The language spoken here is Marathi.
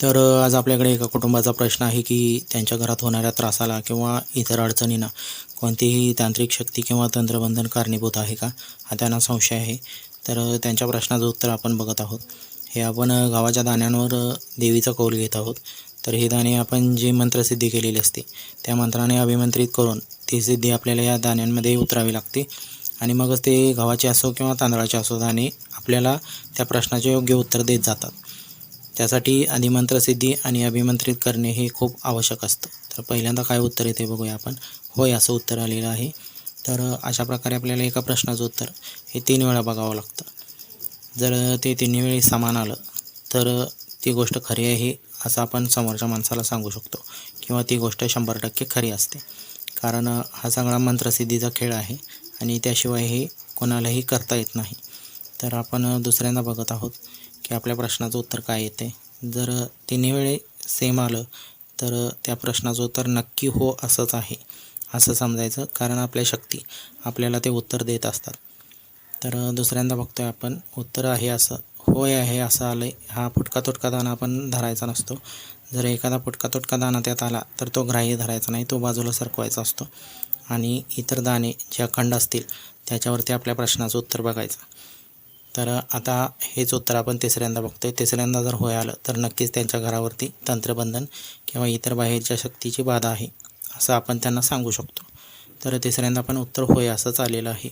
तर आज आपल्याकडे एका कुटुंबाचा प्रश्न आहे की त्यांच्या घरात होणाऱ्या त्रासाला किंवा इतर अडचणींना कोणतीही तांत्रिक शक्ती किंवा तंत्रबंधन कारणीभूत आहे का? हा त्यांना संशय आहे. तर त्यांच्या प्रश्नाचं उत्तर आपण बघत आहोत. हे आपण गावाच्या दाण्यांवर देवीचा कौल घेत आहोत. तर हे दाणे आपण जी मंत्रसिद्धी केलेली असते त्या मंत्राने अभिमंत्रित करून ती सिद्धी आपल्याला या दाण्यांमध्ये उतरावी लागते. आणि मगच ते गव्हाचे असो किंवा तांदळाचे असो दाणे आपल्याला त्या प्रश्नाचे योग्य उत्तर देत जातात. त्यासाठी आधी आणि अभिमंत्रित करणे हे खूप आवश्यक असतं. तर पहिल्यांदा काय उत्तर येते बघूया आपण. होय असं उत्तर आलेलं आहे. तर अशा प्रकारे आपल्याला एका प्रश्नाचं उत्तर हे तीन वेळा बघावं लागतं. जर ते तिन्ही वेळी समान आलं तर ती गोष्ट खरी आहे असं आपण समोरच्या माणसाला सांगू शकतो. किंवा ती गोष्ट शंभर टक्के खरी असते. कारण हा सगळा मंत्रसिद्धीचा खेळ आहे आणि त्याशिवाय हे कोणालाही करता येत नाही. तर आपण दुसऱ्यांदा बघत आहोत. की आपल्या प्रश्नाचं उत्तर काय येते? जर तिन्ही वेळे सेम आलं तर त्या प्रश्नाचं उत्तर नक्की हो असंच आहे असं समजायचं कारण आपल्या शक्ती आपल्याला ते उत्तर देत असतात. तर दुसऱ्यांदा बघतोय आपण उत्तर आहे असं होय आहे असं आलं आहे हा फुटका तुटका दाना आपण धरायचा नसतो. जर एखादा फुटका तुटका दाना त्यात आला तर तो ग्राह्य धरायचा नाही तो बाजूला सरकवायचा असतो. आणि इतर दाणे जे अखंड असतील त्याच्यावरती आपल्या प्रश्नाचं उत्तर बघायचं. तर आता हेच उत्तर आपण तिसऱ्यांदा बघतोय. तिसऱ्यांदा जर होय आलं तर नक्कीच त्यांच्या घरावरती तंत्रबंधन किंवा इतर बाहेरच्या शक्तीची बाधा आहे असं आपण त्यांना सांगू शकतो. तर तिसऱ्यांदा पण उत्तर होय असंच आलेलं आहे.